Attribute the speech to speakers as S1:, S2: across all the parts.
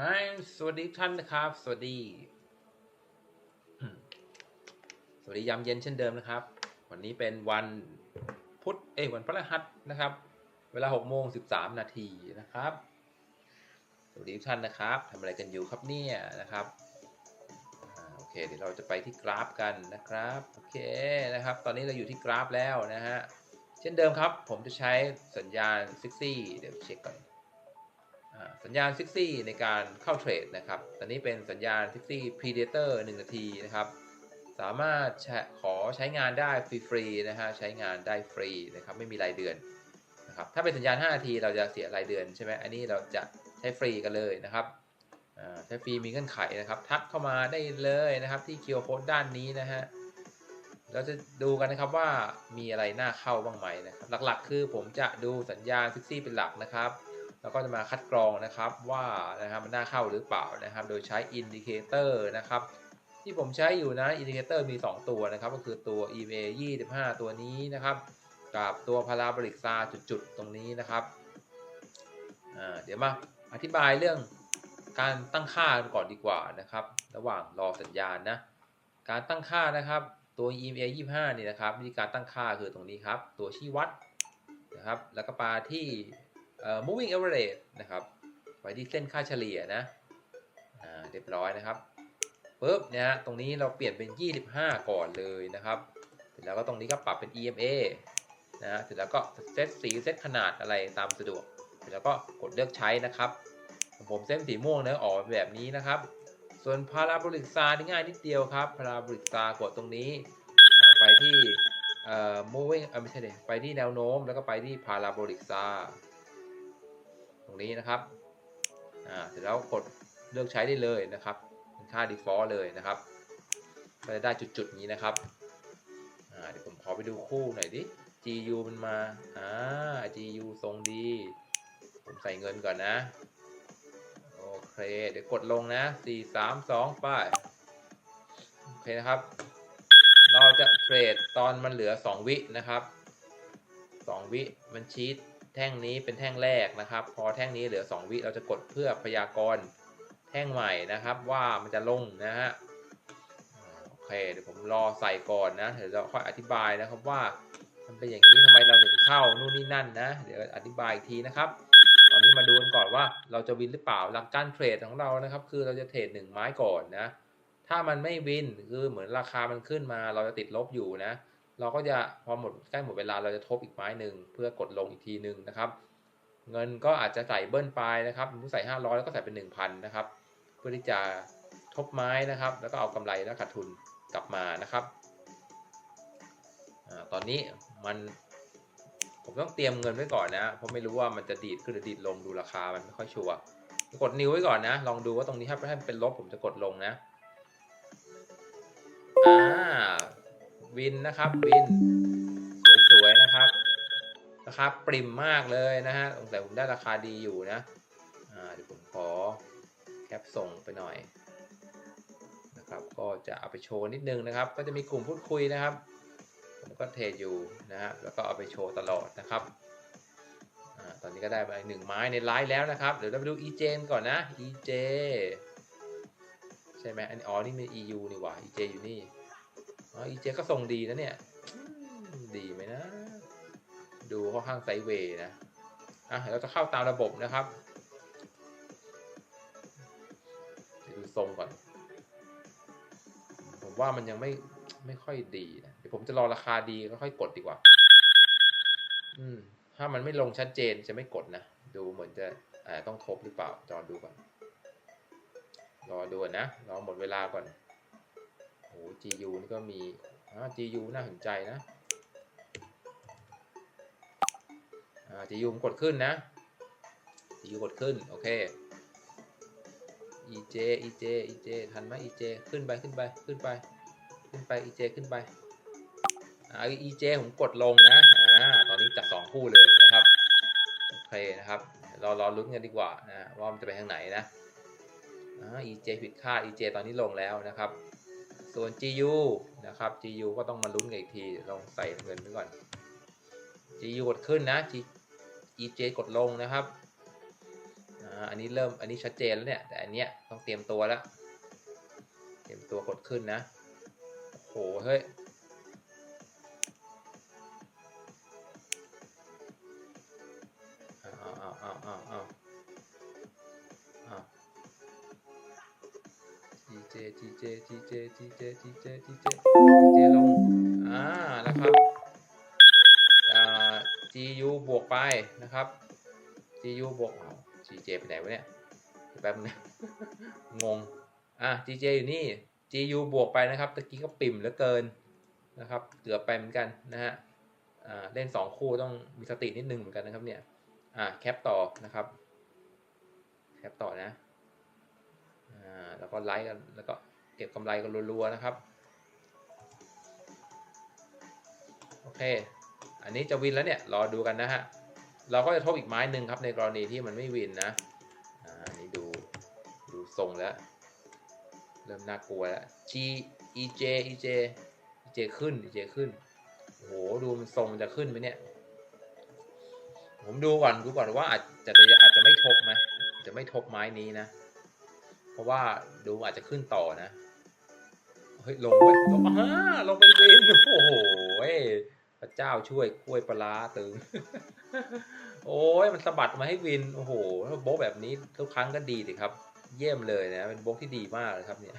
S1: Hi สวัสดีท่านนะครับ สวัสดี สวัสดียามเย็นเช่นเดิมนะครับ วันนี้เป็นวันพุธเอ้วันพฤหัสนะครับ เวลา6โมง13นาทีนะครับ สวัสดีท่านนะครับทำอะไรกันอยู่ครับเนี่ยนะครับอโอเค เดี๋ยวเราจะไปที่กราฟกันนะครับ โอเคนะครับ ตอนนี้เราอยู่ที่กราฟแล้วนะฮะ เช่นเดิมครับ ผมจะใช้สัญญาณซิกซี่เดี๋ยวเช็คก่อน สัญญาณซิกซี่ในการเข้าเทรดนะครับ ตอนนี้เป็นสัญญาณซิกซี่ Predator 1นาทีนะครับ สามารถขอใช้งานได้ฟรีๆนะฮะ ใช้งานได้ฟรีนะครับ ไม่มีรายเดือนนะครับ ถ้าเป็นสัญญาณ 5 นาทีเราจะเสียรายเดือนใช่ไหมอันนี้เราจะใช้ฟรีกันเลยนะครับใช้ฟรีมีเงื่อนไขนะครับ ทักเข้ามาได้เลยนะครับที่เคิวโค้ดด้านนี้นะฮะเราจะดูกันนะครับว่ามีอะไรน่าเข้าบ้างไหมนะครับ หลักๆ คือผมจะดูสัญญาณซิกซี่เป็นหลักนะครับ แล้วก็จะมาคัดกรองนะครับว่านะครับมันน่าเข้าหรือเปล่านะครับ โดยใช้อินดิเคเตอร์นะครับที่ผมใช้อยู่นะอินดิเคเตอร์มี 2 ตัวนะครับ ก็คือตัว EMA 25 ตัวนี้นะครับ กับตัวพาราบริกซาจุดๆ ตรงนี้นะครับเดี๋ยวมาอธิบายเรื่องการตั้งค่ากันก่อนดีกว่านะครับ ระหว่างรอสัญญาณนะการตั้งค่านะครับตัว EMA 25 นี่นะครับวิธีการตั้งค่าคือตรงนี้ครับ ตัวชี้วัดนะครับ แล้วก็ปาที่ moving average นะครับไว้ที่เส้นค่าเฉลี่ยนะเรียบร้อยนะครับปุ๊บเนี่ยฮะตรงนี้เราเปลี่ยนเป็น 25 ก่อนเลยนะครับ เสร็จแล้วก็ตรงนี้ก็ปรับเป็น EMA นะฮะเสร็จแล้วก็เซตสีเซตขนาดอะไรตามสะดวก เสร็จแล้วก็กดเลือกใช้นะครับ ผมเส้นสีม่วงเนะออกแบบนี้นะครับ ส่วนพาราโบลิกซาที่ง่ายนิดเดียวครับพาราโบลิกซากดตรงนี้ไปที่เอ่อ moving เอ่อไม่ใช่เดไปที่แนวโน้มแล้วก็ไปที่พาราโบลิกซา รงนี้นะครับอ่าเสร็จแล้วกดเลือกใช้ได้เลยนะครับเป็นค่า default เลยนะครับก็จะได้จุดๆนี้นะครับอ่าเดี๋ยวผมขอไปดูคู่หน่อยดิ GU มันมาอ่า GU ทรงดี ผมใส่เงินก่อนนะ โอเค เดี๋ยวกดลงนะ 4 3 2ไปโอเคนะครับ เราจะเทรดตอนมันเหลือ 2 วินะครับ 2 วิมันชี้ แท่งนี้เป็นแท่งแรกนะครับ พอแท่งนี้เหลือ 2 วิเราจะกดเพื่อพยากรณ์แท่งใหม่นะครับว่ามันจะลงนะฮะโอเคเดี๋ยวผมรอใส่ก่อนนะเดี๋ยวเราค่อยอธิบายนะครับว่ามันเป็นอย่างนี้ทำไมเราถึงเข้านู่นนี่นั่นนะ เดี๋ยวอธิบายอีกทีนะครับ ตอนนี้มาดูกันก่อนว่าเราจะวินหรือเปล่าหลักการเทรดของเรานะครับ คือเราจะเทรดหนึ่งไม้ก่อนนะ ถ้ามันไม่วินคือเหมือนราคามันขึ้นมาเราจะติดลบอยู่นะ เราก็จะพอหมดใกล้หมดเวลาเราจะทบอีกไม้หนึ่งเพื่อกดลงอีกทีหนึ่งนะครับ เงินก็อาจจะใส่เบิ้ลไปนะครับผมใส่ 500 แล้วก็ใส่เป็น 1,000 นะครับ เพื่อที่จะทบไม้นะครับ แล้วก็เอากำไรและขาดทุนกลับมานะครับอตอนนี้มันผมต้องเตรียมเงินไว้ก่อนนะ เพราะไม่รู้ว่ามันจะดีดขึ้นหรือดีดลงดูราคามันไม่ค่อยชัวร์กดนิ้วไว้ก่อนนะ ลองดูว่าตรงนี้ถ้าให้มันเป็นลบผมจะกดลงนะอ่า วินนะครับ วิน สวยๆนะครับ ราคาปริมมากเลยนะฮะสงสัยผมได้ราคาดีอยู่นะอ่าเดี๋ยวผมขอแคปส่งไปหน่อยนะครับก็จะเอาไปโชว์นิดนึงนะครับ ก็จะมีกลุ่มพูดคุยนะครับ ผมก็เทรดอยู่นะฮะแล้วก็เอาไปโชว์ตลอดนะครับอาตอนนี้ก็ได้ไปหนึ่งไม้ในไลฟ์แล้วนะครับเดี๋ยวเราไปดู EJ ก่อนนะ EJ ใช่ไหมอันอ๋อนี่เป็น EU นี่หว่า EJ อยู่นี่ อ๋อ EJ ก็ทรงดีนะเนี่ยอืมดีไหมนะ ดูค่อนข้างไซด์เวย์นะ อะเราจะเข้าตามระบบนะครับเดี๋ยวดูทรงก่อน ผมว่ามันยังไม่ไม่ค่อยดีนะ เดี๋ยวผมจะรอราคาดีก็ค่อยกดดีกว่า อืม ถ้ามันไม่ลงชัดเจนจะไม่กดนะ ดูเหมือนจะอ่าต้องทบหรือเปล่า จอดูก่อน รอดูก่อนนะ รอหมดเวลาก่อน โอ้ GU นี่ก็มีอ่า GU น่าสนใจนะอ่า GU ผมกดขึ้นนะ GU กดขึ้น โอเค EJ EJ EJ ทันไหม EJ ขึ้นไปขึ้นไปขึ้นไป ขึ้นไป EJ ขึ้นไปอ่า EJ ผมกดลงนะอ่าตอนนี้จัดสองคู่เลยนะครับโอเคนะครับรอรอลุ้นกันดีกว่านะว่ามันจะไปทางไหนนะอ่า EJ ผิดคาด EJ ตอนนี้ลงแล้วนะครับ ส่วน GU นะครับ GU ก็ต้องมาลุ้นกันอีกที ลองใส่เงินไปก่อน GU กดขึ้นนะ EJ กดลงนะครับอันนี้เริ่มอันนี้ชัดเจนแล้วเนี่ย แต่อันเนี้ยต้องเตรียมตัวแล้ว เตรียมตัวกดขึ้นนะโอ้โหเฮ้ย GJ GJ GJ GJ GJ GJ GJ ลงอ่านะครับอ่า GU บวกไปนะครับ GU บวกอ้า GJ ไปไหนวะเนี่ยแป๊บนึงงงอะ GJ อยู่นี่ GU บวกไปนะครับตะกี้ก็ปิ่มเหลือเกินนะครับ เกือบไปเหมือนกันนะฮะอ่าเล่น 2 คู่ต้องมีสตินิดนึงเหมือนกันนะครับเนี่ยอ่าแคปต่อนะครับ แคปต่อนะ แล้วก็ไลค์กันแล้วก็เก็บกำไรกันรัวๆนะครับโอเค อันนี้จะวินแล้วเนี่ย รอดูกันนะฮะ เราก็จะทบอีกไม้หนึ่งครับในกรณีที่มันไม่วินนะ อ่า นี่ดู ดูทรงแล้ว เริ่มน่ากลัวแล้ว G E J E J E J ขึ้น E J ขึ้น โอ้โห ดูมันทรงมันจะขึ้นไหมเนี่ย ผมดูก่อน ดูก่อนว่าอาจจะจะอาจจะไม่ทบไหมจะไม่ทบไม้นี้นะ เพราะว่าดูอาจจะขึ้นต่อนะ เฮ้ยลงเว้ยลงอ่าลงไปวิน โอ้โหพระเจ้าช่วยกล้วยปลาตึง โอ้ยมันสะบัดมาให้วิน โอ้โหถ้าโบ๊แบบนี้ทุกครั้งก็ดีสิครับ เยี่ยมเลยนะ เป็นโบ๊ที่ดีมากเลยครับเนี่ย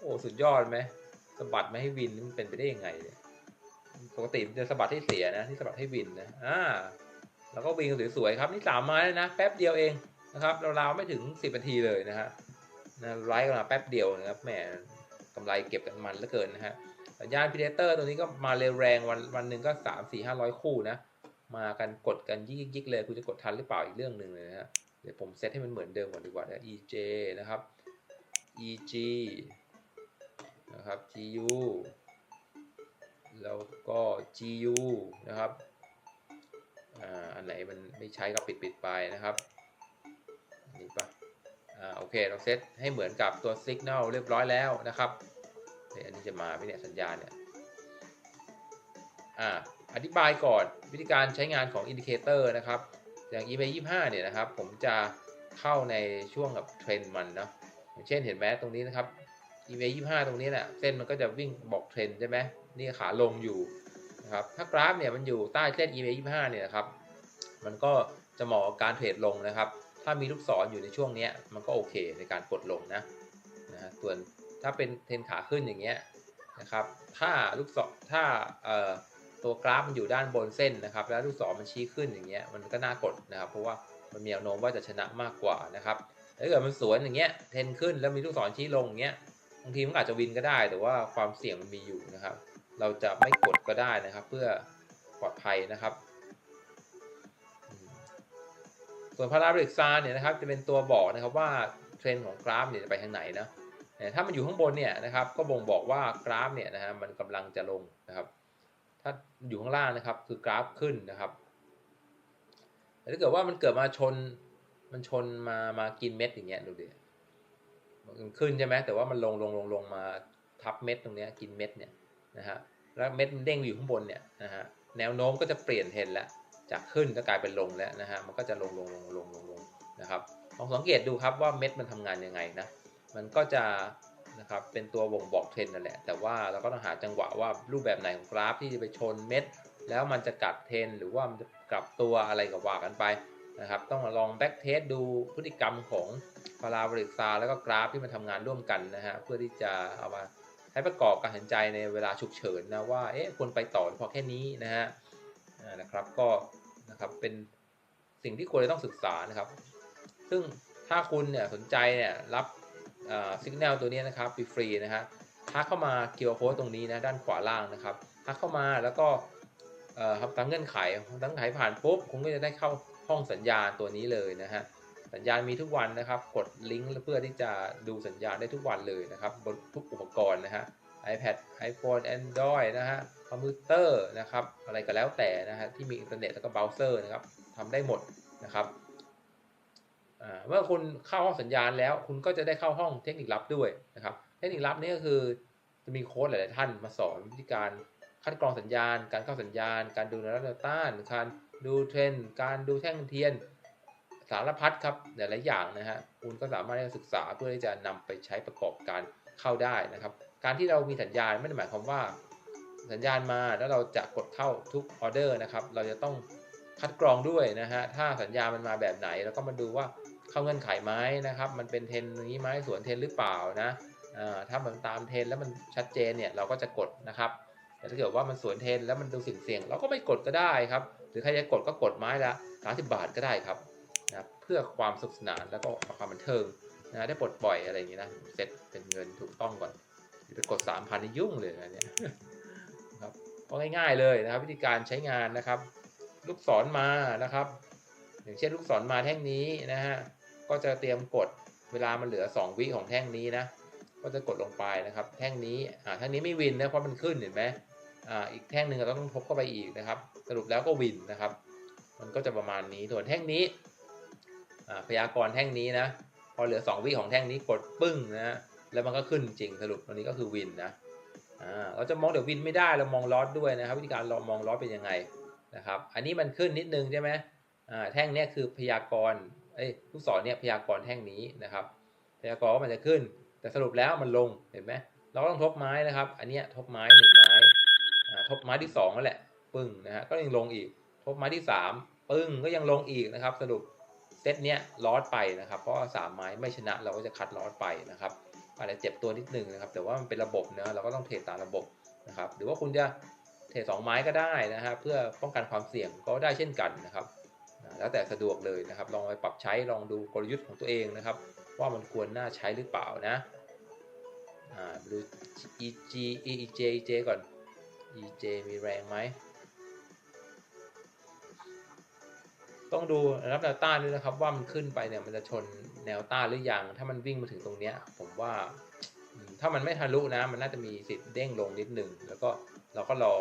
S1: โอ้สุดยอดไหมสะบัดมาให้วินมันเป็นไปได้ยังไงเนี่ยปกติจะสะบัดให้เสียนะที่สะบัดให้วินนะ อ่า แล้วก็วินสวยๆครับ นี่สามไม้แล้วนะ แป๊บเดียวเอง นะครับราวๆไม่ถึงสิบนาทีเลยนะฮะนะไลฟ์กันมาแป๊บเดียวนะครับแหมกำไรเก็บกันมันเหลือเกินนะฮะสัญญาณพีเดเตอร์ตัวนี้ก็มาเร็วแรงวันวันหนึ่งก็สามสี่ห้าร้อยคู่นะ มากันกดกันยิกยิกๆเลยคุณจะกดทันหรือเปล่าอีกเรื่องหนึ่งเลยนะฮะเดี๋ยวผมเซตให้มันเหมือนเดิมก่อนดีกว่านะ EJ นะครับ EG นะครับ GU แล้วก็ GU นะครับ อ่า อันไหนมันไม่ใช้ก็ปิดปิดไปนะครับ อันนี้ปะอ่าโอเคเราเซตให้เหมือนกับตัว Signal เรียบร้อยแล้วนะครับเดี๋ยวอันนี้จะมาไหมเนี่ยสัญญาณเนี่ยอ่าอธิบายก่อนวิธีการใช้งานของอินดิเคเตอร์นะครับ อย่าง eBay 25 เนี่ยนะครับ ผมจะเข้าในช่วงกับเทรนด์มันเนาะอย่างเช่นเห็นไหมตรงนี้นะครับ eBay 25 ตรงนี้เนี่ยเส้นมันก็จะวิ่งบอกเทรนด์ใช่ไหมนี่ขาลงอยู่นะครับถ้ากราฟเนี่ยมันอยู่ใต้เส้น eBay 25 เนี่ยนะครับ มันก็จะเหมาะกับการเทรดลงนะครับ ถ้ามีลูกศรออยู่ในช่วงนี้มันก็โอเคในการกดลงนะนะส่วนถ้าเป็นเทนขาขึ้นอย่างเงี้ยนะครับถ้าลูกศรถ้าตัวกราฟมันอยู่ด้านบนเส้นนะครับ แล้วลูกศรมันชี้ขึ้นอย่างเงี้ยมันก็น่ากดนะครับ เพราะว่ามันมีแนวโน้มว่าจะชนะมากกว่านะครับถ้าเกิดมันสวนอย่างเงี้ยเทนขึ้นแล้วมีลูกศรชี้ลงอย่างเงี้ยบางทีมันอาจจะวินก็ได้ แต่ว่าความเสี่ยงมันมีอยู่นะครับ เราจะไม่กดก็ได้นะครับ เพื่อปลอดภัยนะครับ ส่วนพาราบริกซาเนี่ยนะครับจะเป็นตัวบอกนะครับว่าเทรนด์ของกราฟเนี่ยจะไปทางไหนนะถ้ามันอยู่ข้างบนเนี่ยนะครับก็บ่งบอกว่ากราฟเนี่ยนะฮะมันกำลังจะลงนะครับ ถ้าอยู่ข้างล่างนะครับคือกราฟขึ้นนะครับแต่ถ้าเกิดว่ามันเกิดมาชนมันชนมามากินเม็ดอย่างเงี้ยดูดิมันขึ้นใช่ไหมแต่ว่ามันลงลงลงลงมาทับเม็ดตรงเนี้ยกินเม็ดเนี่ยนะฮะแล้วเม็ดมันเด้งอยู่ข้างบนเนี่ยนะฮะแนวโน้มก็จะเปลี่ยนเทรนแล้ว จากขึ้นก็กลายเป็นลงแล้วนะฮะมันก็จะลงลงลงลงลงลงนะครับลองสังเกตดูครับว่าเม็ดมันทำงานยังไงนะมันก็จะนะครับเป็นตัวบ่งบอกเทรนนั่นแหละ แต่ว่าเราก็ต้องหาจังหวะว่ารูปแบบไหนของกราฟที่จะไปชนเม็ด แล้วมันจะกัดเทรนหรือว่ามันจะกลับตัวอะไรก็ว่ากันไปนะครับต้องลองแบ็กเทสดูพฤติกรรมของพาราบริกซาแล้วก็กราฟที่มันทำงานร่วมกันนะฮะเพื่อที่จะเอามาใช้ประกอบการตัดสินใจในเวลาฉุกเฉินนะว่าเอ๊ะควรไปต่อหรือพอแค่นี้นะฮะ นะครับก็นะครับเป็นสิ่งที่ควรจะต้องศึกษานะครับ ซึ่งถ้าคุณเนี่ยสนใจเนี่ยรับสัญญาณตัวนี้นะครับฟรีนะฮะทักเข้ามาเคียวโค้ดตรงนี้นะด้านขวาล่างนะครับทักเข้ามาแล้วก็เอ่อครับตั้งเงื่อนไขตั้งไขผ่านปุ๊บคุณก็จะได้เข้าห้องสัญญาณตัวนี้เลยนะฮะสัญญาณมีทุกวันนะครับ กดลิงก์เพื่อที่จะดูสัญญาณได้ทุกวันเลยนะครับบนทุกอุปกรณ์นะฮะ iPad iPhone Android นะฮะคอมพิวเตอร์นะครับอะไรก็แล้วแต่นะฮะที่มีอินเทอร์เน็ตแล้วก็เบราว์เซอร์นะครับทำได้หมดนะครับเมื่อคุณเข้าห้องสัญญาณแล้ว คุณก็จะได้เข้าห้องเทคนิคลับด้วยนะครับเทคนิคลับนี่ก็คือจะมีโค้ดหลาย ๆ ท่านมาสอนวิธีการคัดกรองสัญญาณ การเข้าสัญญาณ การดูแนวรับแนวต้าน การดูเทรนการดูแท่งเทียน สารพัดครับหลายๆอย่างนะฮะคุณก็สามารถที่จะศึกษาเพื่อที่จะนำไปใช้ประกอบการเข้าได้นะครับ การที่เรามีสัญญาณไม่ได้หมายความว่า สัญญาณมาแล้วเราจะกดเข้าทุกออเดอร์นะครับ เราจะต้องคัดกรองด้วยนะฮะถ้าสัญญาณมันมาแบบไหนเราก็มาดูว่าเข้าเงื่อนไขไหมนะครับ มันเป็นเทรนนี้ไหมสวนเทรนหรือเปล่านะอ่าถ้ามันตามเทรนแล้วมันชัดเจนเนี่ยเราก็จะกดนะครับ แต่ถ้าเกิดว่ามันสวนเทรนแล้วมันดูเสี่ยงเราก็ไม่กดก็ได้ครับ หรือใครจะกดก็กดไม้ละ30บาทก็ได้ครับนะเพื่อความสนุกสนานแล้วก็ความบันเทิงนะได้ปลดปล่อยอะไรอย่างนี้นะเสร็จเป็นเงินถูกต้องก่อน ไปกด3,000นี่ยุ่งเลยนะเนี่ยครับก็ง่ายๆเลยนะครับ วิธีการใช้งานนะครับ ลูกศรมานะครับ อย่างเช่นลูกศรมาแท่งนี้นะฮะก็จะเตรียมกดเวลามันเหลือ 2 วิของแท่งนี้นะก็จะกดลงไปนะครับ แท่งนี้อ่าแท่งนี้ไม่วินนะเพราะมันขึ้นเห็นไหมอ่าอีกแท่งหนึ่งเราต้องทบเข้าไปอีกนะครับ สรุปแล้วก็วินนะครับ มันก็จะประมาณนี้ส่วนแท่งนี้อ่าพยากรณ์แท่งนี้นะพอเหลือ 2 วิของแท่งนี้กดปึ้งนะ แล้วมันก็ขึ้นจริงสรุปวันนี้ก็คือวินนะอ่าเราจะมองเดี๋ยววินไม่ได้เรามองลอสด้วยนะครับ วิธีการเรามองลอสเป็นยังไงนะครับ อันนี้มันขึ้นนิดนึงใช่ไหมอ่าแท่งเนี้ยคือพยากรณ์เอ้ยลูกศรเนี่ยพยากรณ์แท่งนี้นะครับ พยากรณ์ว่ามันจะขึ้น แต่สรุปแล้วมันลงเห็นไหมเราก็ต้องทบไม้นะครับ อันเนี้ยทบไม้หนึ่งไม้อ่าทบไม้ที่สองนั่นแหละปึ้งนะฮะก็ยังลงอีก ทบไม้ที่สามปึ้งก็ยังลงอีกนะครับ สรุปเซตเนี้ยลอสไปนะครับ เพราะสามไม้ไม่ชนะเราก็จะคัดลอสไปนะครับ อาจจะเจ็บตัวนิดนึงนะครับ แต่ว่ามันเป็นระบบเนะเราก็ต้องเทรดตามระบบนะครับ หรือว่าคุณจะเทรดสองไม้ก็ได้นะฮะเพื่อป้องกันความเสี่ยงก็ได้เช่นกันนะครับแล้วแต่สะดวกเลยนะครับ ลองไปปรับใช้ลองดูกลยุทธ์ของตัวเองนะครับ ว่ามันควรน่าใช้หรือเปล่านะอ่าดู EG EJ EJ ก่อน EJ มีแรงไหม ต้องดูรับแนวต้านด้วยนะครับ ว่ามันขึ้นไปเนี่ยมันจะชนแนวต้านหรือยัง ถ้ามันวิ่งมาถึงตรงเนี้ย ผมว่าถ้ามันไม่ทะลุนะ มันน่าจะมีสิทธิ์เด้งลงนิดหนึ่งแล้วก็เราก็รอ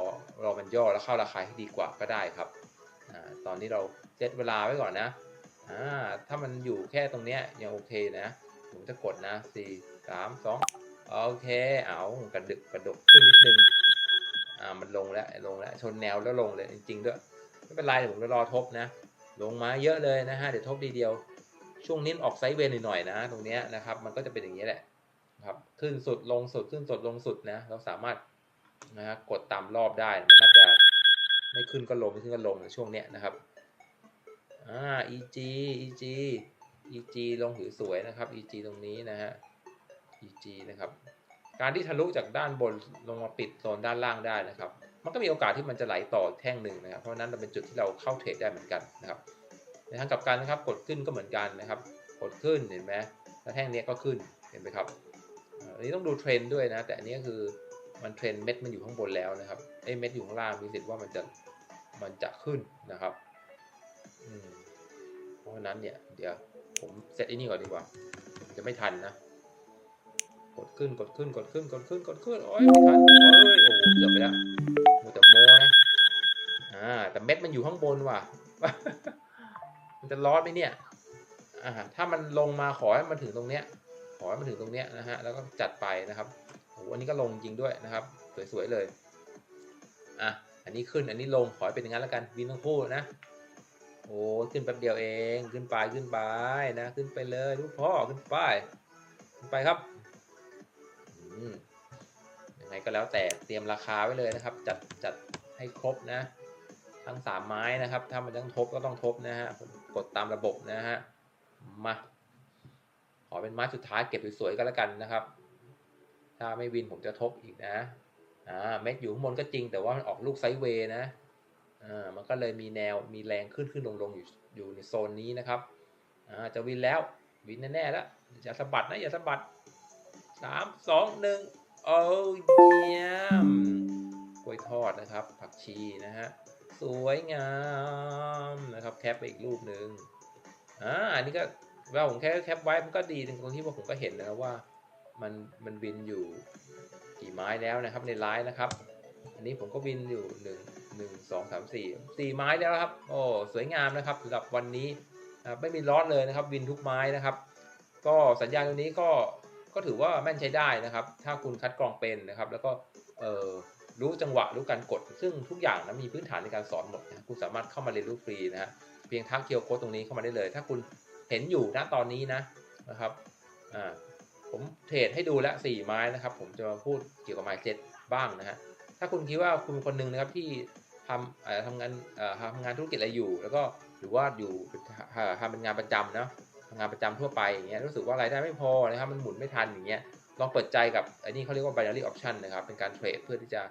S1: รอมันย่อแล้วเข้าราคาที่ดีกว่าก็ได้ครับอ่าตอนนี้เราเซตเวลาไว้ก่อนนะอ่าถ้ามันอยู่แค่ตรงเนี้ยยังโอเคนะ ผมจะกดนะสี่สามสองโอเค เอากระดึกกระดกขึ้นนิดนึงอ่ามันลงแล้วลงแล้วชนแนวแล้วลงเลยจริงๆด้วยไม่เป็นไรผมจะรอทบนะ ลงมาเยอะเลยนะฮะเดี๋ยวทบทีเดียว ช่วงนี้ออกไซด์เวย์หน่อยๆนะ ตรงนี้นะครับ มันก็จะเป็นอย่างนี้แหละครับขึ้นสุดลงสุดขึ้นสุดลงสุดนะ เราสามารถนะฮะกดตามรอบได้มันน่าจะไม่ขึ้นก็ลงไม่ขึ้นก็ลงในช่วงเนี้ยนะครับอ่า EG EG EG ลงถือสวยนะครับ EG ตรงนี้นะฮะ EG นะครับ การที่ทะลุจากด้านบนลงมาปิดโซนด้านล่างได้นะครับ มันก็มีโอกาสที่มันจะไหลต่อแท่งหนึ่งนะครับ เพราะนั้นมันเป็นจุดที่เราเข้าเทรดได้เหมือนกันนะครับ ในทางกลับกันนะครับ กดขึ้นก็เหมือนกันนะครับ กดขึ้นเห็นไหมแล้วแท่งนี้ก็ขึ้นเห็นไหมครับอันนี้ต้องดูเทรนด์ด้วยนะ แต่อันนี้ก็คือมันเทรนด์เม็ดมันอยู่ข้างบนแล้วนะครับไอ้เม็ดอยู่ข้างล่างมีสิทธิ์ว่ามันจะมันจะขึ้นนะครับเพราะฉะนั้นเนี่ยเดี๋ยวผมเซตไอ้นี่ก่อนดีกว่า จะไม่ทันนะ กดขึ้นกดขึ้นกดขึ้นกดขึ้นกดขึ้นโอ้ยไม่ทันโอ้ยโอ้โหเกือบไปแล้วมูแต่โมนะอ่าแต่เม็ดมันอยู่ข้างบนว่ะ มันจะรอดไหมเนี่ยอ่าถ้ามันลงมาขอให้มันถึงตรงเนี้ย ขอให้มันถึงตรงเนี้ยนะฮะแล้วก็จัดไปนะครับโอ้โหอันนี้ก็ลงจริงด้วยนะครับสวยๆเลยอะอันนี้ขึ้นอันนี้ลงขอให้เป็นอย่างนั้นแล้วกันวินทั้งคู่นะโอ้ขึ้นแป๊บเดียวเองขึ้นไปขึ้นไปนะ ขึ้นไปเลยลูกพ่อขึ้นไปขึ้นไปครับ ยังไงก็แล้วแต่เตรียมราคาไว้เลยนะครับ จัดจัดให้ครบนะ ทั้งสามไม้นะครับ ถ้ามันต้องทบก็ต้องทบนะฮะกดตามระบบนะฮะมาขอเป็นไม้สุดท้ายเก็บสวยๆก็แล้วกันนะครับ ถ้าไม่วินผมจะทบอีกนะอ่าเม็ดอยู่ข้างบนก็จริงแต่ว่ามันออกลูกไซด์เวย์นะอ่ามันก็เลยมีแนวมีแรงขึ้นขึ้นลงลงอยู่อยู่ในโซนนี้นะครับอ่าจะวินแล้ววินแน่ๆแล้วอย่าสะบัดนะอย่าสะบัด สามสองหนึ่งโอ้เยี่ยมกล้วยทอดนะครับ ผักชีนะฮะสวยงามนะครับแคปไปอีกรูปหนึ่งอ่าอันนี้ก็ว่าผมแค่แคปไว้มันก็ดีตรงที่ว่าผมก็เห็นนะว่ามันมันบินอยู่กี่ไม้แล้วนะครับในไลน์นะครับ อันนี้ผมก็บินอยู่หนึ่งหนึ่งสองสามสี่สี่ไม้แล้วครับ โอ้สวยงามนะครับสำหรับวันนี้ไม่มีลอสเลยนะครับบินทุกไม้นะครับ ก็สัญญาณตัวนี้ก็ ก็ถือว่าแม่นใช้ได้นะครับ ถ้าคุณคัดกรองเป็นนะครับ แล้วก็รู้จังหวะรู้การกด ซึ่งทุกอย่างนะมีพื้นฐานในการสอนหมดนะคุณสามารถเข้ามาเรียนรู้ฟรีนะฮะเพียงทักเคียวโค้ดตรงนี้เข้ามาได้เลย ถ้าคุณเห็นอยู่ณตอนนี้นะนะครับอ่าผมเทรดให้ดูแล้ว4ไม้นะครับ ผมจะมาพูดเกี่ยวกับไม้เจ็ดบ้างนะฮะถ้าคุณคิดว่าคุณเป็นคนหนึ่งนะครับที่ทำทำงานทำงานธุรกิจอะไรอยู่ แล้วก็หรือว่าอยู่ทำเป็นงานประจำเนาะ งานประจำทั่วไปอย่างเงี้ยรู้สึกว่ารายได้ไม่พอนะครับมันหมุนไม่ทันอย่างเงี้ยลองเปิดใจกับไอ้นี่เขาเรียกว่า binary option นะครับเป็นการเทรดเพื่อที่จะ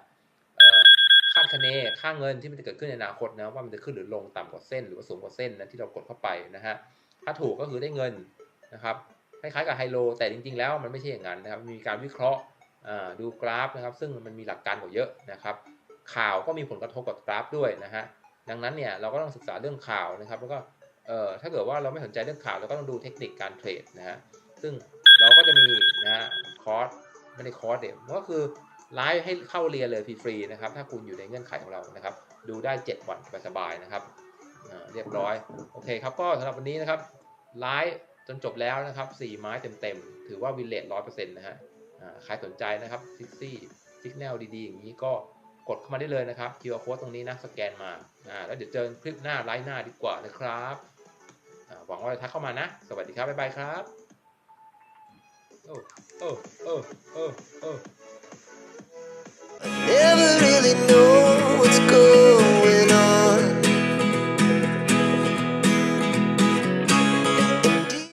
S1: คาดคะเนค่าเงินที่มันจะเกิดขึ้นในอนาคตนะว่ามันจะขึ้นหรือลงต่ำกว่าเส้น หรือว่าสูงกว่าเส้นนะที่เรากดเข้าไปนะฮะถ้าถูกก็คือได้เงินนะครับคล้ายๆกับไฮโล แต่จริงๆ แล้วมันไม่ใช่อย่างนั้นนะครับมีการวิเคราะห์ดูกราฟนะครับซึ่งมันมีหลักการกว่าเยอะนะครับข่าวก็มีผลกระทบกับกราฟด้วยนะฮะดังนั้นเนี่ยเราก็ต้องศึกษาเรื่องข่าวนะครับแล้วก็ เอ่อถ้าเกิดว่าเราไม่สนใจเรื่องข่าวเราก็ต้องดูเทคนิคการเทรดนะฮะซึ่งเราก็จะมีนะฮะคอร์สไม่ได้คอร์สเดี๋ยวก็คือไลฟ์ให้เข้าเรียนเลยฟรีๆนะครับ ถ้าคุณอยู่ในเงื่อนไขของเรานะครับ ดูได้ 7 วันสบายๆนะครับเรียบร้อย โอเคครับ ก็สำหรับวันนี้นะครับไลฟ์จนจบแล้วนะครับ 4 ไม้เต็มๆ ถือว่าวินเลทร้อยเปอร์เซ็นต์นะฮะใครสนใจนะครับซิกซี่ซิกแนลดีๆ อย่างนี้ก็กดเข้ามาได้เลยนะครับ QR code ตรงนี้นะ สแกนมาอ่าแล้วเดี๋ยวเจอคลิปหน้าไลฟ์หน้าดีกว่านะครับ หวังว่าจะทักเข้ามานะ สวัสดีครับ บ๊ายบายครับ โอ้โอ้โอ้โอ้โอ้
S2: Never